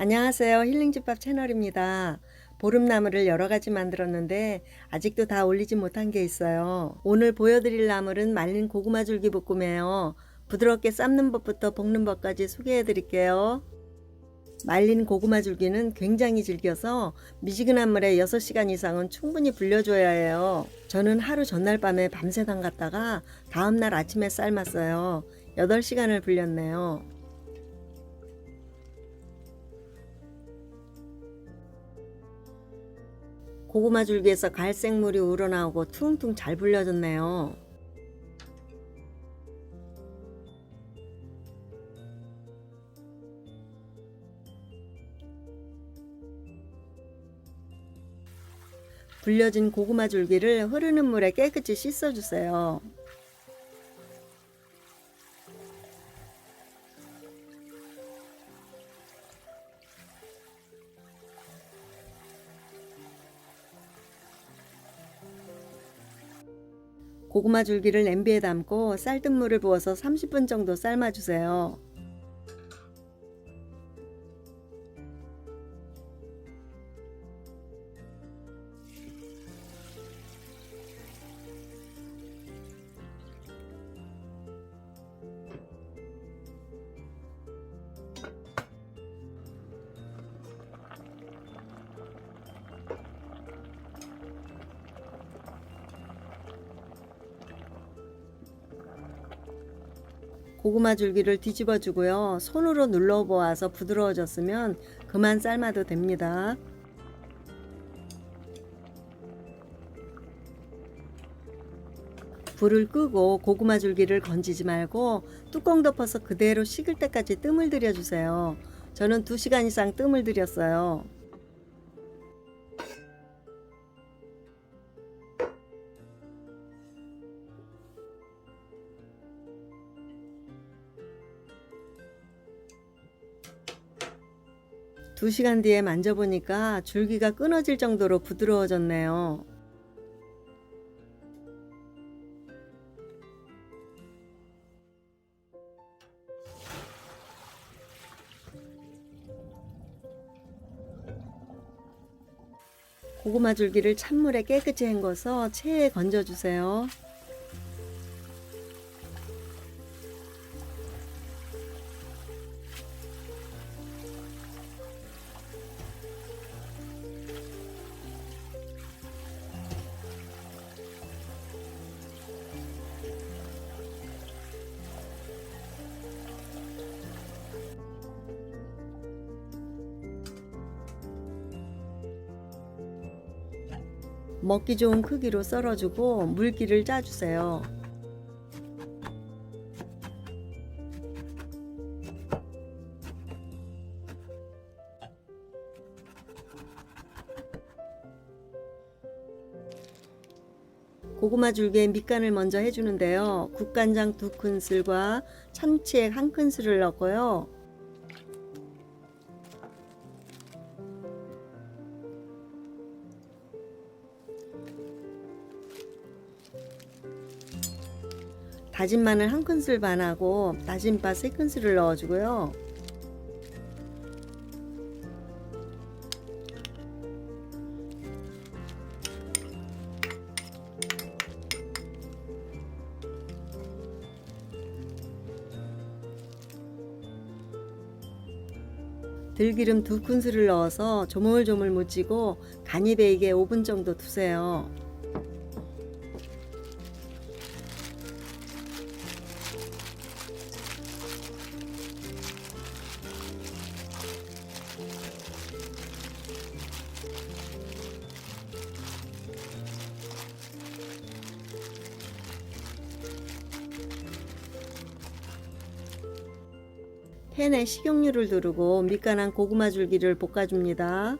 안녕하세요. 힐링집밥 채널입니다. 보름나물을 여러 가지 만들었는데 아직도 다 올리지 못한 게 있어요. 오늘 보여드릴 나물은 말린 고구마 줄기 볶음이에요. 부드럽게 삶는 법부터 볶는 법까지 소개해 드릴게요. 말린 고구마 줄기는 굉장히 질겨서 미지근한 물에 6시간 이상은 충분히 불려줘야 해요. 저는 하루 전날 밤에 밤새 담갔다가 다음날 아침에 삶았어요. 8시간을 불렸네요. 고구마 줄기에서 갈색물이 우러나오고 퉁퉁 잘 불려졌네요. 불려진 고구마 줄기를 흐르는 물에 깨끗이 씻어주세요. 고구마 줄기를 냄비에 담고 쌀뜨 물을 부어서 30분 정도 삶아주세요. 고구마 줄기를 뒤집어 주고요. 손으로 눌러 보아서 부드러워졌으면 그만 삶아도 됩니다. 불을 끄고 고구마 줄기를 건지지 말고 뚜껑 덮어서 그대로 식을 때까지 뜸을 들여 주세요. 저는 2시간 이상 뜸을 들였어요. 두 시간 뒤에 만져보니까 줄기가 끊어질 정도로 부드러워졌네요. 고구마 줄기를 찬물에 깨끗이 헹궈서 체에 건져주세요. 먹기 좋은 크기로 썰어주고 물기를 짜주세요. 고구마 줄기에 밑간을 먼저 해주는데요. 국간장 두 큰술과 참치액 한 큰술을 넣고요. 다진 마늘 한 큰술 반하고 다진 파 세 큰술을 넣어주고요. 들기름 두 큰술을 넣어서 조물조물 무치고 간이 배이게 5분 정도 두세요. 팬에 식용유를 두르고 밑간한 고구마 줄기를 볶아줍니다.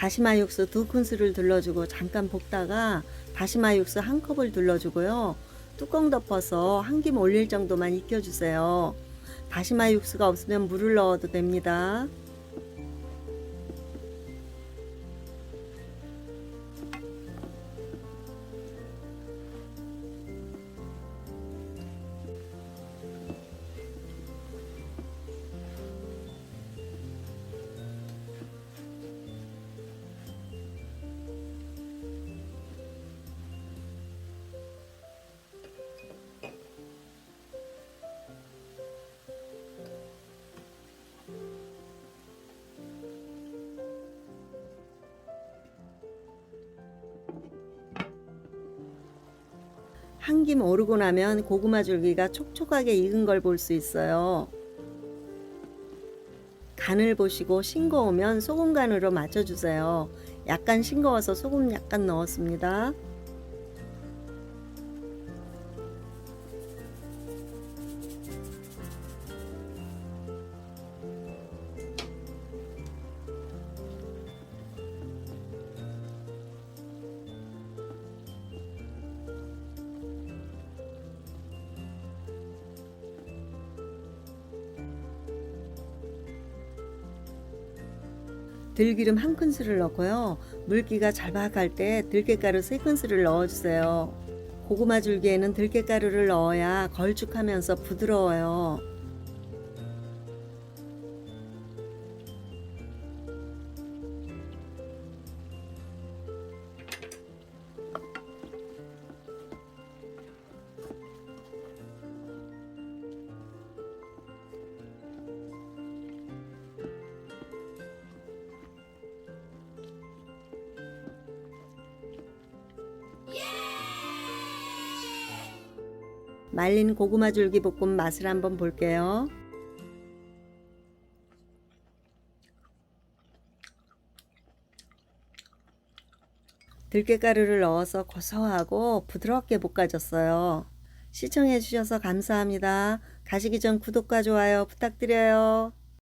다시마 육수 두 큰술을 둘러주고 잠깐 볶다가 다시마 육수 한 컵을 둘러주고요. 뚜껑 덮어서 한 김 올릴 정도만 익혀주세요. 다시마 육수가 없으면 물을 넣어도 됩니다. 한 김 오르고 나면 고구마 줄기가 촉촉하게 익은 걸 볼 수 있어요. 간을 보시고 싱거우면 소금 간으로 맞춰주세요. 약간 싱거워서 소금 약간 넣었습니다. 들기름 한 큰술을 넣고요. 물기가 잘박할 때 들깨가루 세 큰술을 넣어주세요. 고구마 줄기에는 들깨가루를 넣어야 걸쭉하면서 부드러워요. 말린 고구마 줄기 볶음 맛을 한번 볼게요. 들깨가루를 넣어서 고소하고 부드럽게 볶아졌어요. 시청해주셔서 감사합니다. 가시기 전 구독과 좋아요 부탁드려요.